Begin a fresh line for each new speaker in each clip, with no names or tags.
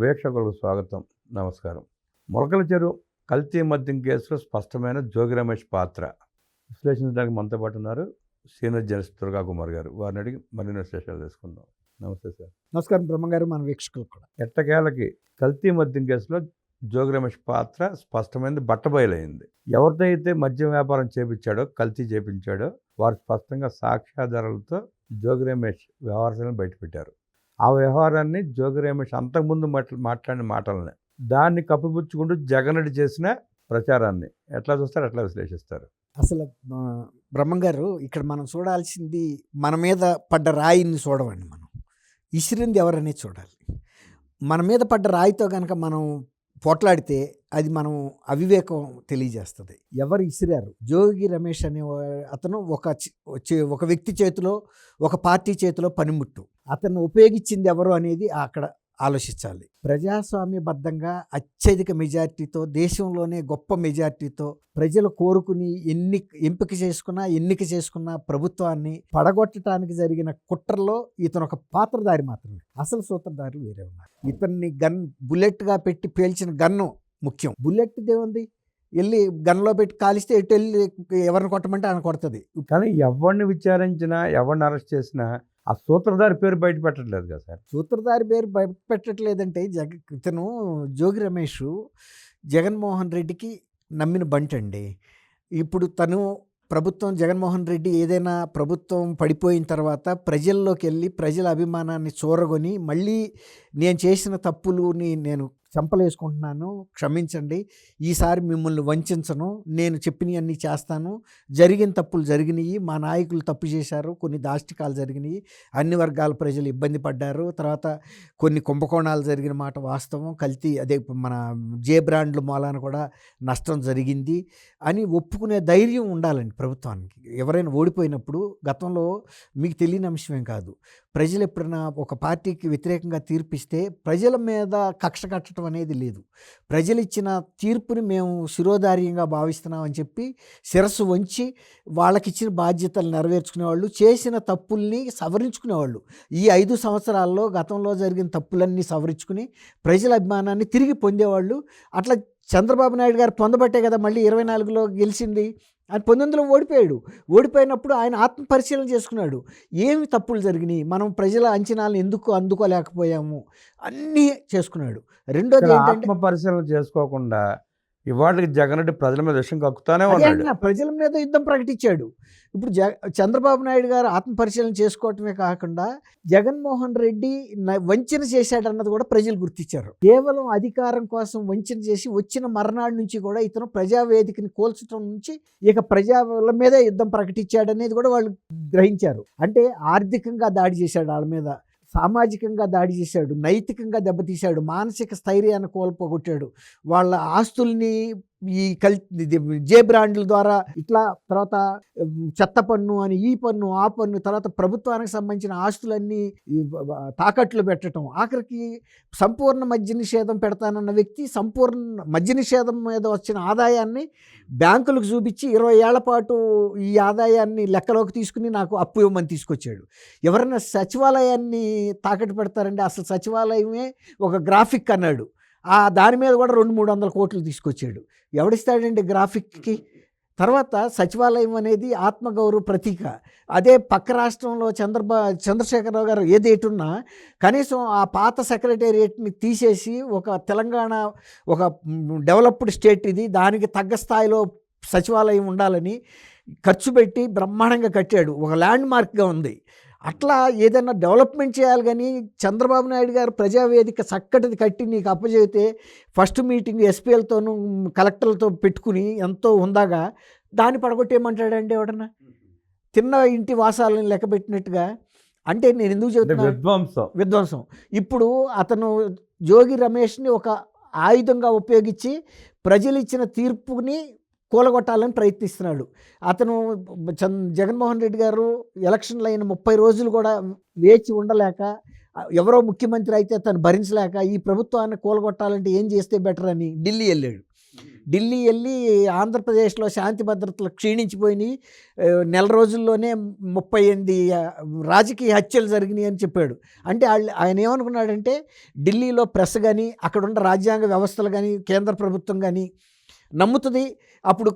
వీక్షకులకు స్వాగతం. నమస్కారం. మొలకల చెరువు కల్తీ మద్యం కేసులో స్పష్టమైన జోగి రమేష్ పాత్ర. విశ్లేషించడానికి మనతో పాటు ఉన్నారు సీనియర్ జర్నలిస్ట్ దుర్గా కుమార్ గారు. వారిని అడిగి మరిన్ని విశ్లేషాలు తీసుకుందాం నమస్తే సార్.
నమస్కారం బ్రహ్మగారు మన వీక్షకులు కూడా.
ఎట్టకేలకి కల్తీ మద్యం కేసులో జోగి రమేష్ పాత్ర స్పష్టమైనది బట్టబయలైంది. ఎవరితో అయితే మద్యం వ్యాపారం చేపించాడో కల్తీ చేపించాడో వారు స్పష్టంగా సాక్ష్యాధారాలతో జోగి రమేష్ వ్యవహారాలను బయటపెట్టారు. ఆ వ్యవహారాన్ని జోగి రమేష్ అంతకుముందు మాట్లా మాట్లాడిన మాటలని దాన్ని కప్పిపుచ్చుకుంటూ జగనడి చేసిన ప్రచారాన్ని. ఎట్లా చూస్తారు? ఎట్లా విశ్లేషిస్తారు.
అసలు ఆ, బ్రహ్మంగారు ఇక్కడ మనం చూడాల్సింది మన మీద పడ్డ రాయిని చూడవండి మనం. ఇసిరింది ఎవరనేది చూడాలి. మన మీద పడ్డ రాయితో కనుక మనం పోట్లాడితే అది మనం అవివేకం తెలియజేస్తుంది. ఎవరు ఇసిరారు? జోగి రమేష్ అనే అతను ఒక చి- ఒక వ్యక్తి చేతిలో ఒక పార్టీ చేతిలో పనిముట్టు. అతను ఉపయోగించింది ఎవరు అనేది అక్కడ ఆలోచించాలి. ప్రజాస్వామ్యబద్ధంగా అత్యధిక మెజార్టీతో దేశంలోనే గొప్ప మెజార్టీతో ప్రజలు కోరుకుని ఎన్ని ఎంపిక చేసుకున్న ఎన్నిక చేసుకున్న ప్రభుత్వాన్ని పడగొట్టడానికి జరిగిన కుట్రలో ఇతను ఒక పాత్రధారి మాత్రమే. అసలు సూత్రధారులు వేరే ఉన్నారు. ఇతన్ని గన్ బుల్లెట్గా పెట్టి పేల్చిన గన్ను ముఖ్యం. బుల్లెట్ దేముంది వెళ్ళి గన్లో పెట్టి కాలిస్తే ఎటు వెళ్ళి ఎవరిని కొట్టమంటే ఆయన కొడుతుంది.
కానీ ఎవరిని విచారించినా ఎవరిని అరెస్ట్ చేసినా ఆ సూత్రధారి పేరు బయట పెట్టట్లేదు కదా సార్.
సూత్రధారి పేరు బయట పెట్టట్లేదంటే జగ ఇతను జోగి రమేష్ జగన్మోహన్ రెడ్డికి నమ్మిన బంటండి. ఇప్పుడు తను ప్రభుత్వం జగన్మోహన్ రెడ్డి ఏదైనా ప్రభుత్వం పడిపోయిన తర్వాత ప్రజల్లోకి వెళ్ళి ప్రజల అభిమానాన్ని చూరగొని మళ్ళీ నేను చేసిన తప్పులుని నేను చంపలేసుకుంటున్నాను క్షమించండి. ఈసారి మిమ్మల్ని వంచను నేను చెప్పినవన్నీ చేస్తాను. జరిగిన తప్పులు జరిగినాయి మా నాయకులు తప్పు చేశారు కొన్ని దాష్టికాలు జరిగినాయి అన్ని వర్గాల ప్రజలు ఇబ్బంది పడ్డారు. తర్వాత కొన్ని కుంభకోణాలు జరిగిన మాట వాస్తవం కల్తీ అదే మన జే బ్రాండ్ల మూలాన కూడా నష్టం జరిగింది అని ఒప్పుకునే ధైర్యం ఉండాలండి ప్రభుత్వానికి. ఎవరైనా ఓడిపోయినప్పుడు గతంలో మీకు తెలియని అంశమేం కాదు. ప్రజలు ఎప్పుడైనా ఒక పార్టీకి వ్యతిరేకంగా తీర్పిస్తే ప్రజల మీద కక్ష కట్టడం అనేది లేదు. ప్రజలు ఇచ్చిన తీర్పుని మేము శిరోధార్యంగా భావిస్తున్నామని చెప్పి శిరస్సు వంచి వాళ్ళకిచ్చిన బాధ్యతలు నెరవేర్చుకునేవాళ్ళు చేసిన తప్పుల్ని సవరించుకునేవాళ్ళు. ఈ ఐదు సంవత్సరాల్లో గతంలో జరిగిన తప్పులన్నీ సవరించుకుని ప్రజల అభిమానాన్ని తిరిగి పొందేవాళ్ళు. అట్లా చంద్రబాబు నాయుడు గారు పొందబట్టే కదా మళ్ళీ ఇరవై నాలుగులో గెలిచింది. ఆయన పంతొమ్మిదిలో ఓడిపోయాడు. ఓడిపోయినప్పుడు ఆయన ఆత్మ పరిశీలన చేసుకున్నాడు. ఏమి తప్పులు జరిగినాయి? మనం ప్రజల అంచనాలను ఎందుకు అందుకోలేకపోయాము? అన్నీ చేసుకున్నాడు. రెండోది
పరిశీలన చేసుకోకుండా ఇవాళకి జగన్ రెడ్డి ప్రజల మీద విషయం కక్కుతానే ఉన్నాడు.
ప్రజల మీద యుద్ధం ప్రకటించాడు. ఇప్పుడు జ చంద్రబాబు నాయుడు గారు ఆత్మ పరిశీలన చేసుకోవటమే కాకుండా జగన్మోహన్ రెడ్డి వంచన చేశాడన్నది కూడా ప్రజలు గుర్తించారు కేవలం అధికారం కోసం వంచన చేసి వచ్చిన మర్నాడు నుంచి కూడా ఇతను ప్రజావేదికని కోల్చడం నుంచి ఇక ప్రజల మీద యుద్ధం ప్రకటించాడనేది కూడా వాళ్ళు గ్రహించారు. అంటే ఆర్థికంగా దాడి చేశాడు వాళ్ళ మీద. సామాజికంగా దాడి చేశాడు నైతికంగా దెబ్బతీశాడు మానసిక స్థైర్యాన్ని కోల్పోగొట్టాడు. వాళ్ళ ఆస్తుల్ని ఈ కల్ జే బ్రాండ్ల ద్వారా ఇట్లా తర్వాత చెత్త పన్ను అని ఈ పన్ను ఆ పన్ను తర్వాత ప్రభుత్వానికి సంబంధించిన ఆస్తులన్నీ తాకట్లు పెట్టడం ఆఖరికి సంపూర్ణ మద్య నిషేధం పెడతానన్న వ్యక్తి సంపూర్ణ మద్య నిషేధం మీద వచ్చిన ఆదాయాన్ని బ్యాంకులకు చూపించి ఇరవై ఏళ్ళ పాటు ఈ ఆదాయాన్ని లెక్కలోకి తీసుకుని నాకు అప్పు ఇవ్వమని తీసుకొచ్చాడు. ఎవరైనా సచివాలయాన్ని తాకట్టు పెడతారండి అసలు సచివాలయమే ఒక గ్రాఫిక్ అన్నాడు. ఆ దాని మీద కూడా రెండు మూడు వందల కోట్లు తీసుకొచ్చాడు. ఎవడిస్తాడండి గ్రాఫిక్కి? తర్వాత సచివాలయం అనేది ఆత్మగౌరవ ప్రతీక. అదే పక్క రాష్ట్రంలో చంద్రబా చంద్రశేఖరరావు గారు ఏదేటున్నా కనీసం ఆ పాత సెక్రటేరియట్ని తీసేసి ఒక తెలంగాణ ఒక డెవలప్డ్ స్టేట్ ఇది దానికి తగ్గ స్థాయిలో సచివాలయం ఉండాలని ఖర్చు పెట్టి బ్రహ్మాండంగా కట్టాడు. ఒక ల్యాండ్ మార్క్గా ఉంది. అట్లా ఏదైనా డెవలప్మెంట్ చేయాలి కానీ చంద్రబాబు నాయుడు గారు ప్రజావేదిక చక్కటిది కట్టి నీకు అప్పచెబితే ఫస్ట్ మీటింగ్ ఎస్పీఎల్తోనూ కలెక్టర్లతో పెట్టుకుని ఎంతో ఉందాగా దాన్ని పడగొట్టేయమంటాడండి ఎవడన్నా? తిన్న ఇంటి వాసాలను లెక్క పెట్టినట్టుగా. అంటే నేను ఎందుకు చెబుతున్నా
విధ్వంసం.
విధ్వంసం. ఇప్పుడు అతను జోగి రమేష్ని ఒక ఆయుధంగా ఉపయోగించి ప్రజలు ఇచ్చిన తీర్పుని కూలగొట్టాలని ప్రయత్నిస్తున్నాడు. అతను చంద్ జగన్మోహన్ రెడ్డి గారు ఎలక్షన్లు అయిన ముప్పై రోజులు కూడా వేచి ఉండలేక ఎవరో ముఖ్యమంత్రి అయితే తను భరించలేక ఈ ప్రభుత్వాన్ని కూలగొట్టాలంటే ఏం చేస్తే బెటర్ అని ఢిల్లీ వెళ్ళాడు. ఢిల్లీ వెళ్ళి ఆంధ్రప్రదేశ్లో శాంతి భద్రతలు క్షీణించిపోయినాయి. నెల రోజుల్లోనే ముప్పై ఎనిమిది రాజకీయ హత్యలు జరిగినాయి అని చెప్పాడు. అంటే వాళ్ళు ఆయన ఏమనుకున్నాడంటే ఢిల్లీలో ప్రెస్ కానీ అక్కడ ఉన్న రాజ్యాంగ వ్యవస్థలు కానీ కేంద్ర ప్రభుత్వం కానీ నమ్ముతుంది. అప్పుడు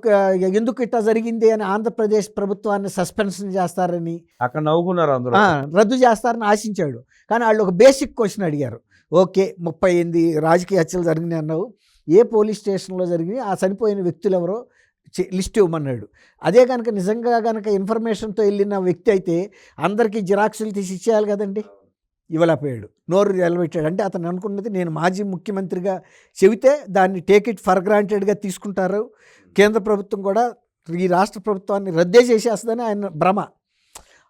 ఎందుకు ఇట్లా జరిగింది అని ఆంధ్రప్రదేశ్ ప్రభుత్వాన్ని సస్పెన్షన్ చేస్తారని
అక్కడ నవ్వుకున్నారు అందరూ.
రద్దు చేస్తారని ఆశించాడు. కానీ వాళ్ళు ఒక బేసిక్ క్వశ్చన్ అడిగారు. ఓకే ముప్పై ఎనిమిది రాజకీయ హత్యలు జరిగినాయి అన్నావు. ఏ పోలీస్ స్టేషన్లో జరిగినాయి? ఆ చనిపోయిన వ్యక్తులు ఎవరో? లిస్ట్ ఇవ్వమన్నాడు. అదే కనుక నిజంగా కనుక ఇన్ఫర్మేషన్తో వెళ్ళిన వ్యక్తి అయితే అందరికీ జిరాక్సులు తీసి ఇచ్చేయాలి కదండి. ఇవ్వలేకపోయాడు. నోరు నిలబెట్టాడు. అంటే అతను అనుకున్నది నేను మాజీ ముఖ్యమంత్రిగా చెబితే దాన్ని టేక్ ఇట్ ఫర్ గ్రాంటెడ్గా తీసుకుంటారు. కేంద్ర ప్రభుత్వం కూడా ఈ రాష్ట్ర ప్రభుత్వాన్ని రద్దే చేసేస్తుందని ఆయన భ్రమ.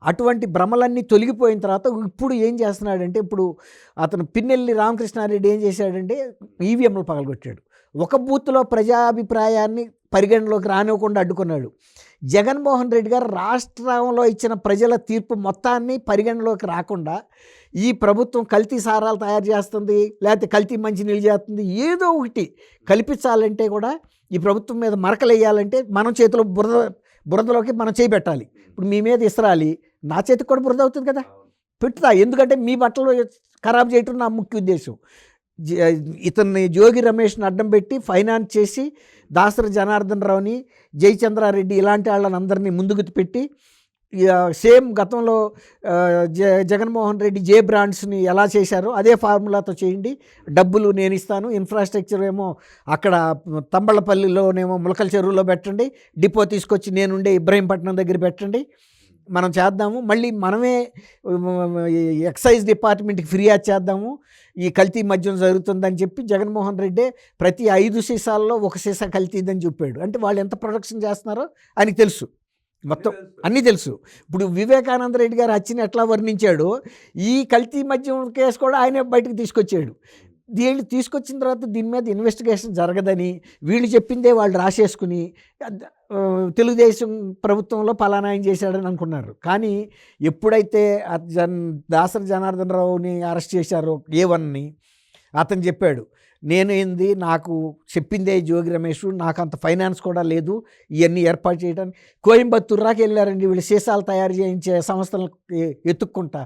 అటువంటి భ్రమలన్నీ తొలగిపోయిన తర్వాత ఇప్పుడు ఏం చేస్తున్నాడంటే ఇప్పుడు అతను పిన్నెల్లి రామకృష్ణారెడ్డి ఏం చేశాడంటే ఈవీఎంలు పగలగొట్టాడు. ఒక బూత్లో ప్రజాభిప్రాయాన్ని పరిగణలోకి రానివ్వకుండా అడ్డుకున్నాడు. జగన్మోహన్ రెడ్డి గారు రాష్ట్రంలో ఇచ్చిన ప్రజల తీర్పు మొత్తాన్ని పరిగణలోకి రాకుండా ఈ ప్రభుత్వం కల్తీ సారాలు తయారు చేస్తుంది లేకపోతే కల్తీ మంచినీళ్ళు చేస్తుంది ఏదో ఒకటి కల్పించాలంటే కూడా ఈ ప్రభుత్వం మీద మరకలు వేయాలంటే మనం చేతిలో బురద బురదలోకి మనం చేయి పెట్టాలి. ఇప్పుడు మీ మీద ఇసరాలి నా చేతికి కూడా బురద అవుతుంది కదా. పెట్టుతా ఎందుకంటే మీ బట్టలు ఖరాబ్ చేయటం నా ముఖ్య ఉద్దేశం. ఇతన్ని జోగి రమేష్ని అడ్డం పెట్టి ఫైనాన్స్ చేసి దాసరి జనార్దన్ రావుని జయచంద్రారెడ్డి ఇలాంటి వాళ్ళని అందరినీ ముందుకు పెట్టి ఇక సేమ్ గతంలో జ జగన్మోహన్ రెడ్డి జే బ్రాండ్స్ని ఎలా చేశారో అదే ఫార్ములాతో చేయండి. డబ్బులు నేను ఇస్తాను ఇన్ఫ్రాస్ట్రక్చర్ ఏమో అక్కడ తంబళ్ళపల్లిలోనేమో ములకల చెరువులో పెట్టండి డిపో తీసుకొచ్చి నేనుండే ఇబ్రహీంపట్నం దగ్గర పెట్టండి. మనం చేద్దాము మళ్ళీ మనమే ఎక్సైజ్ డిపార్ట్మెంట్కి ఫిర్యాదు చేద్దాము ఈ కల్తీ మద్యం జరుగుతుందని చెప్పి జగన్మోహన్ రెడ్డి ప్రతి ఐదు సీసాల్లో ఒక సీసా కల్తీదని చెప్పాడు. అంటే వాళ్ళు ఎంత ప్రొడక్షన్ చేస్తున్నారో ఆయనకి తెలుసు. మొత్తం అన్నీ తెలుసు. ఇప్పుడు వివేకానంద రెడ్డి గారు హత్యని ఎట్లా వర్ణించాడో ఈ కల్తీ మద్యం కేసు కూడా ఆయనే బయటకు తీసుకొచ్చాడు. దీన్ని తీసుకొచ్చిన తర్వాత దీని మీద ఇన్వెస్టిగేషన్ జరగదని వీళ్ళు చెప్పిందే వాళ్ళు రాసేసుకుని తెలుగుదేశం ప్రభుత్వంలో పలానా ఆయన చేశాడని అనుకున్నారు. కానీ ఎప్పుడైతే జన్ దాసరి జనార్దన్ రావుని అరెస్ట్ చేశారో ఏ వన్ని అతను చెప్పాడు నేను ఏంది నాకు చెప్పిందే జోగి రమేష్ నాకు అంత ఫైనాన్స్ కూడా లేదు ఇవన్నీ ఏర్పాటు చేయడానికి కోయంబత్తూరు రాకి వెళ్ళారండి వీళ్ళు సీసాలు తయారు చేయించే సంస్థలకు ఎత్తుక్కుంటా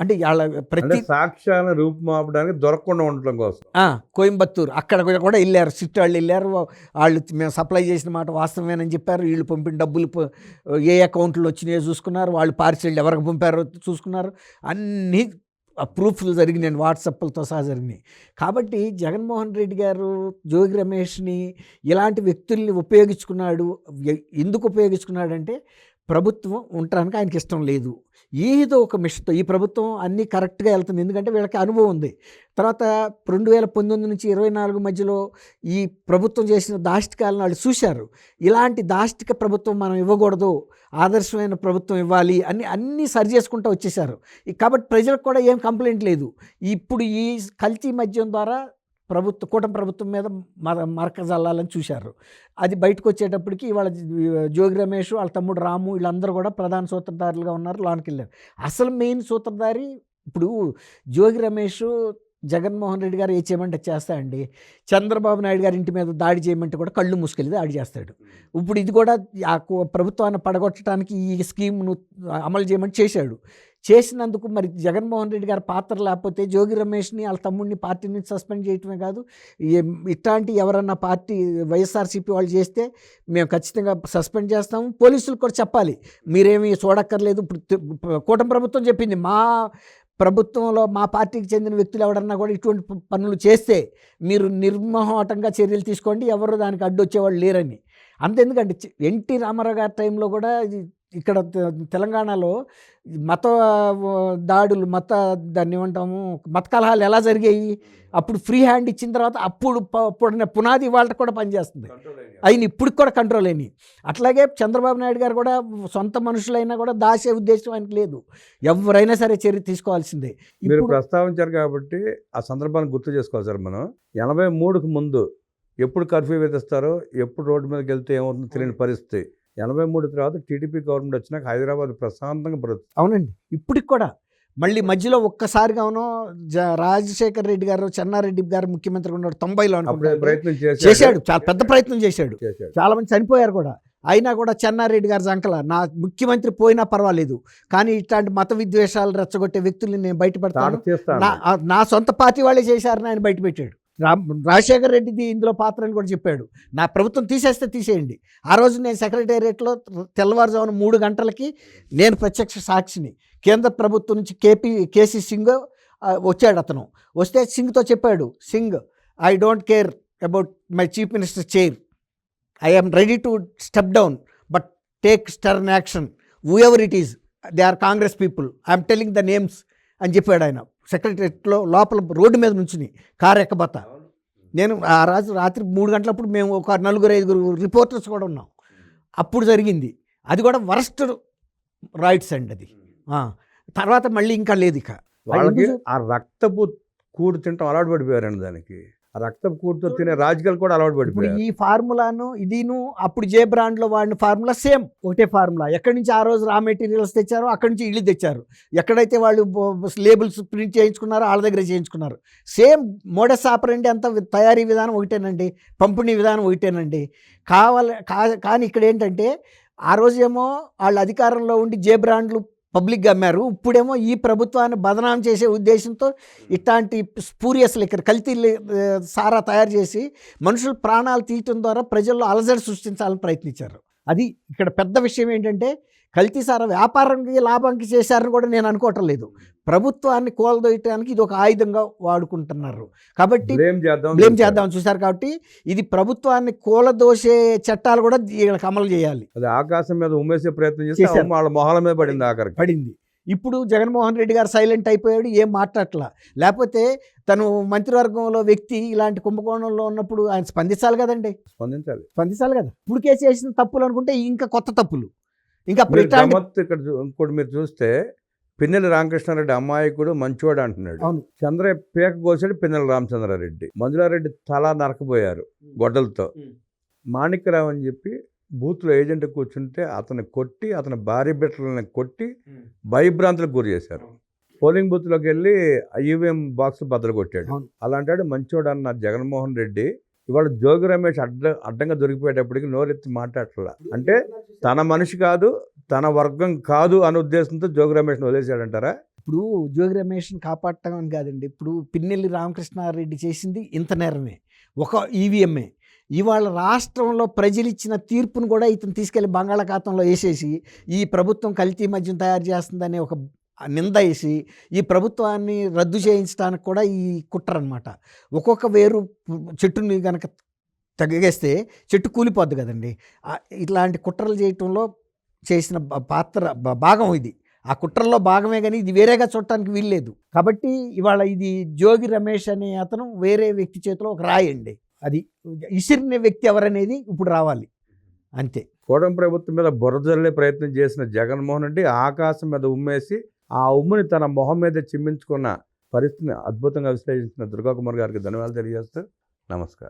అంటే వాళ్ళ ప్రతి
సాక్ష్యాలను రూపుమాపడానికి దొరకకుండా ఉండటం కోసం.
కోయంబత్తూరు. అక్కడ కూడా- వెళ్ళారు. సిట్ వాళ్ళు వెళ్ళారు. వాళ్ళు మేము సప్లై చేసిన మాట వాస్తవమేనని చెప్పారు. వీళ్ళు పంపిన డబ్బులు ఏ అకౌంట్లో వచ్చినాయో చూసుకున్నారు. వాళ్ళు పార్సిల్ ఎవరికి పంపారో చూసుకున్నారు. అన్నీ ప్రూఫ్లు జరిగినాయి. వాట్సాప్లతో సహా జరిగినాయి. కాబట్టి జగన్మోహన్ రెడ్డి గారు జోగి రమేష్ని ఇలాంటి వ్యక్తుల్ని ఉపయోగించుకున్నాడు. ఎందుకు ఉపయోగించుకున్నాడంటే ప్రభుత్వం ఉండడానికి ఆయనకి ఇష్టం లేదు. ఏదో ఒక మిషన్తో ఈ ప్రభుత్వం అన్నీ కరెక్ట్గా వెళ్తుంది. ఎందుకంటే వీళ్ళకి అనుభవం ఉంది. తర్వాత రెండు వేల పంతొమ్మిది నుంచి ఇరవై నాలుగు మధ్యలో ఈ ప్రభుత్వం చేసిన దాష్టికాలను వాళ్ళు చూశారు. ఇలాంటి దాష్టిక ప్రభుత్వం మనం ఇవ్వకూడదు. ఆదర్శమైన ప్రభుత్వం ఇవ్వాలి అని అన్నీ సరి చేసుకుంటూ వచ్చేసారు ఈ- కాబట్టి ప్రజలకు కూడా ఏం కంప్లైంట్ లేదు. ఇప్పుడు ఈ కల్తీ మద్యం ద్వారా ప్రభుత్వ కూటమి ప్రభుత్వం మీద మర మరక జల్లాలని చూశారు. అది బయటకు వచ్చేటప్పటికి వాళ్ళ జోగి రమేష్ వాళ్ళ తమ్ముడు రాము వీళ్ళందరూ కూడా ప్రధాన సూత్రధారులుగా ఉన్నారు లోనికి వెళ్ళారు. అసలు మెయిన్ సూత్రధారి ఇప్పుడు జోగి రమేష్ జగన్మోహన్ రెడ్డి గారు ఏ చేయమంటే చేస్తాడండి చంద్రబాబు నాయుడు గారి ఇంటి మీద దాడి చేయమంటే కూడా కళ్ళు మూసుకెళ్ళి దాడి చేస్తాడు. ఇప్పుడు ఇది కూడా ఆ ప్రభుత్వాన్ని పడగొట్టడానికి ఈ స్కీమ్ను అమలు చేయమని చేశాడు. చేసినందుకు మరి జగన్మోహన్ రెడ్డి గారి పాత్ర లేకపోతే జోగి రమేష్ని వాళ్ళ తమ్ముడిని పార్టీ నుంచి సస్పెండ్ చేయటమే కాదు. ఇట్లాంటి ఎవరన్నా పార్టీ వైఎస్ఆర్సీపీ వాళ్ళు చేస్తే మేము ఖచ్చితంగా సస్పెండ్ చేస్తాము. పోలీసులు కూడా చెప్పాలి మీరేమీ చూడక్కర్లేదు. ఇప్పుడు కూటమి ప్రభుత్వం చెప్పింది మా ప్రభుత్వంలో మా పార్టీకి చెందిన వ్యక్తులు ఎవడన్నా కూడా ఇటువంటి పనులు చేస్తే మీరు నిర్మోహటంగా చర్యలు తీసుకోండి. ఎవరు దానికి అడ్డొచ్చేవాళ్ళు లేరని. అంతెందుకంటే ఎన్టీ రామారావు గారి టైంలో కూడా ఇది ఇక్కడ తెలంగాణలో మత దాడులు మత దాన్ని ఏమంటాము మత కలహాలు ఎలా జరిగాయి? అప్పుడు ఫ్రీ హ్యాండ్ ఇచ్చిన తర్వాత అప్పుడు పుడిన పునాది వాళ్ళకి కూడా పనిచేస్తుంది ఆయన ఇప్పుడు కూడా కంట్రోల్ అయినాయి. అట్లాగే చంద్రబాబు నాయుడు గారు కూడా సొంత మనుషులైనా కూడా దాచే ఉద్దేశం ఆయనకి లేదు. ఎవరైనా సరే చర్య తీసుకోవాల్సిందే.
మీరు ప్రస్తావించారు కాబట్టి ఆ సందర్భాన్ని గుర్తు చేసుకోవాలి సార్ మనం. ఎనభై మూడుకు ముందు ఎప్పుడు కర్ఫ్యూ విధిస్తారో ఎప్పుడు రోడ్డు మీదకి వెళ్తే ఏమవుతుందో తెలియని పరిస్థితి. ఎనభై మూడు తర్వాత టీడీపీ గవర్నమెంట్ వచ్చినాక హైదరాబాద్ ప్రశాంతంగా బ్రతు
అవునండి. ఇప్పటికి కూడా మళ్ళీ మధ్యలో ఒక్కసారిగానో రాజశేఖర్ రెడ్డి గారు చెన్నారెడ్డి గారు ముఖ్యమంత్రి ఉన్నాడు తొంభైలో.
ప్రయత్నం చేశాడు.
చేశాడు. చాలా పెద్ద ప్రయత్నం చేశాడు. చాలా మంది చనిపోయారు కూడా. అయినా కూడా చెన్నారెడ్డి గారి జంకల నా ముఖ్యమంత్రి పోయినా పర్వాలేదు. కానీ ఇట్లాంటి మత విద్వేషాలు రెచ్చగొట్టే వ్యక్తుల్ని నేను బయటపెడతాను. నా సొంత పార్టీ వాళ్ళే చేశారని ఆయన బయటపెట్టాడు. రాజశేఖర్ రెడ్డిది ఇందులో పాత్ర అని కూడా చెప్పాడు. నా ప్రభుత్వం తీసేస్తే తీసేయండి. ఆ రోజు నేను సెక్రటేరియట్లో తెల్లవారుజామున మూడు గంటలకి నేను ప్రత్యక్ష సాక్షిని. కేంద్ర ప్రభుత్వం నుంచి కేపీ కేసీ సింగ్ వచ్చాడు అతను. వస్తే సింగ్తో చెప్పాడు Singh I don't care about my chief minister chair. I am ready to step down but take stern action. Whoever it is they are Congress people. I'm telling the names అని చెప్పాడు ఆయన. సెక్రటరియట్లో లోపల road మీద నుంచుని car ఎక్కబోత. నేను ఆ రాజు రాత్రి మూడు గంటలప్పుడు మేము ఒక నలుగురు ఐదుగురు రిపోర్టర్స్ కూడా ఉన్నాం. అప్పుడు జరిగింది. అది కూడా వరస్ట్ రైట్స్ అండి అది. తర్వాత మళ్ళీ ఇంకా లేదు ఇక.
వాళ్ళకి? ఆ రక్తపు కూడు తింటాం అలవాటు పడిపోయారండి దానికి. ఆ రక్తపు తినే రాజకీయాలు కూడా అలవాటు పడిపోయారు.
ఈ ఫార్ములాను ఇదిను అప్పుడు జే బ్రాండ్లో వాడిన ఫార్ములా సేమ్ ఒకటే ఫార్ములా. ఎక్కడి నుంచి ఆ రోజు రా మెటీరియల్స్ తెచ్చారో అక్కడి నుంచి ఇల్లు తెచ్చారు. ఎక్కడైతే వాళ్ళు లేబుల్స్ ప్రింట్ చేయించుకున్నారో వాళ్ళ దగ్గర చేయించుకున్నారు. సేమ్ మోడస్ ఆపరండి అంత తయారీ విధానం ఒకటేనండి పంపిణీ విధానం ఒకటేనండి. కావాలి కా కానీ ఇక్కడ ఏంటంటే ఆ రోజేమో వాళ్ళు అధికారంలో ఉండి జే బ్రాండ్లు పబ్లిక్గా అమ్మారు. ఇప్పుడేమో ఈ ప్రభుత్వాన్ని బదనాం చేసే ఉద్దేశంతో ఇట్లాంటి స్పూరియస్ లిక్కర్ కల్తీ సారా తయారు చేసి మనుషుల ప్రాణాలు తీయటం ద్వారా ప్రజల్లో అలజడి సృష్టించాలని ప్రయత్నించారు. అది ఇక్కడ పెద్ద విషయం ఏంటంటే కల్తీ సారా వ్యాపారంకి లాభంకి చేశారని కూడా నేను అనుకోవటం లేదు. ప్రభుత్వాన్ని కోలదోయటానికి ఇది ఒక ఆయుధంగా వాడుకుంటున్నారు. కాబట్టి
బ్లేమ్ చేద్దాం
చూశారు. కాబట్టి ఇది ప్రభుత్వాన్ని కూలదోసే చట్టాలు కూడా వీళ్ళకి అమలు చేయాలి.
అది ఆకాశం మీద ఉమ్మేసే ప్రయత్నం చేస్తే
చేశారు.
వాళ్ళ మొహాల మీద పడింది. ఆఖరికి.
పడింది. ఇప్పుడు జగన్మోహన్ రెడ్డి గారు సైలెంట్ అయిపోయాడు ఏం మాట్లాడట్లా? లేకపోతే తను మంత్రివర్గంలో వ్యక్తి ఇలాంటి కుంభకోణంలో ఉన్నప్పుడు ఆయన స్పందించాలి కదండి?
స్పందించాలి.
స్పందించాలి కదా? ఇప్పటికే చేసిన తప్పులు అనుకుంటే ఇంకా కొత్త తప్పులు. ఇంకా
ఇక్కడ ఇంకోటి మీరు చూస్తే పిన్నెల రామకృష్ణారెడ్డి అమాయకుడు మంచివాడు అంటున్నాడు.
అవును.
చంద్రయ్య పేక కోసాడు పిన్నెల రామచంద్రారెడ్డి. మంజులారెడ్డి తల నరకపోయారు గొడ్డలతో. మాణిక్యరావు అని చెప్పి బూత్లో ఏజెంట్ కూర్చుంటే అతను కొట్టి అతని భార్య బిడ్డలని కొట్టి భయభ్రాంతులకు గురి చేశారు. పోలింగ్ బూత్లోకి వెళ్ళి ఈవీఎం బాక్స్ బద్దలు కొట్టాడు. అలాంటాడు మంచోడు అన్న జగన్మోహన్ రెడ్డి ఇవాళ జోగి రమేష్ అడ్డ అడ్డంగా దొరికిపోయేటప్పటికి నోరెత్తి మాట్లాడట్లా. అంటే తన మనిషి కాదు తన వర్గం కాదు అనే ఉద్దేశంతో జోగి రమేష్ని వదిలేశాడంటారా?
ఇప్పుడు జోగి రమేష్ని కాపాడటం అని కాదండి. ఇప్పుడు పిన్నెల్లి రామకృష్ణారెడ్డి చేసింది ఇంత నేరమే. ఒక ఈవీఎంఏ. ఇవాళ రాష్ట్రంలో ప్రజలు ఇచ్చిన తీర్పును కూడా ఇతను తీసుకెళ్ళి బంగాళాఖాతంలో వేసేసి ఈ ప్రభుత్వం కల్తీ మద్యం తయారు చేస్తుందనే ఒక నింద వేసి ఈ ప్రభుత్వాన్ని రద్దు చేయించడానికి కూడా ఈ కుట్ర అనమాట ఒక్కొక్క వేరు చెట్టుని కనుక తగ్గేస్తే చెట్టు కూలిపోద్ది కదండి. ఇట్లాంటి కుట్రలు చేయటంలో చేసిన పాత్ర భాగం ఇది. ఆ కుట్రల్లో భాగమే కానీ ఇది వేరేగా చూడటానికి వీల్లేదు. కాబట్టి ఇవాళ ఇది జోగి రమేష్ అనే అతను వేరే వ్యక్తి చేతిలో ఒక రాయండి అది ఇసిరిన వ్యక్తి ఎవరనేది ఇప్పుడు రావాలి. అంతే.
కూటమి ప్రభుత్వం మీద బురదల్లే ప్రయత్నం చేసిన జగన్మోహన్ రెడ్డి ఆకాశం మీద ఉమ్మేసి ఆ ఉమ్ముని తన మొహం మీద చిమ్మించుకున్న పరిస్థితిని అద్భుతంగా విశ్లేషించిన దుర్గాకుమార్ గారికి ధన్యవాదాలు తెలియజేస్తూ నమస్కారం.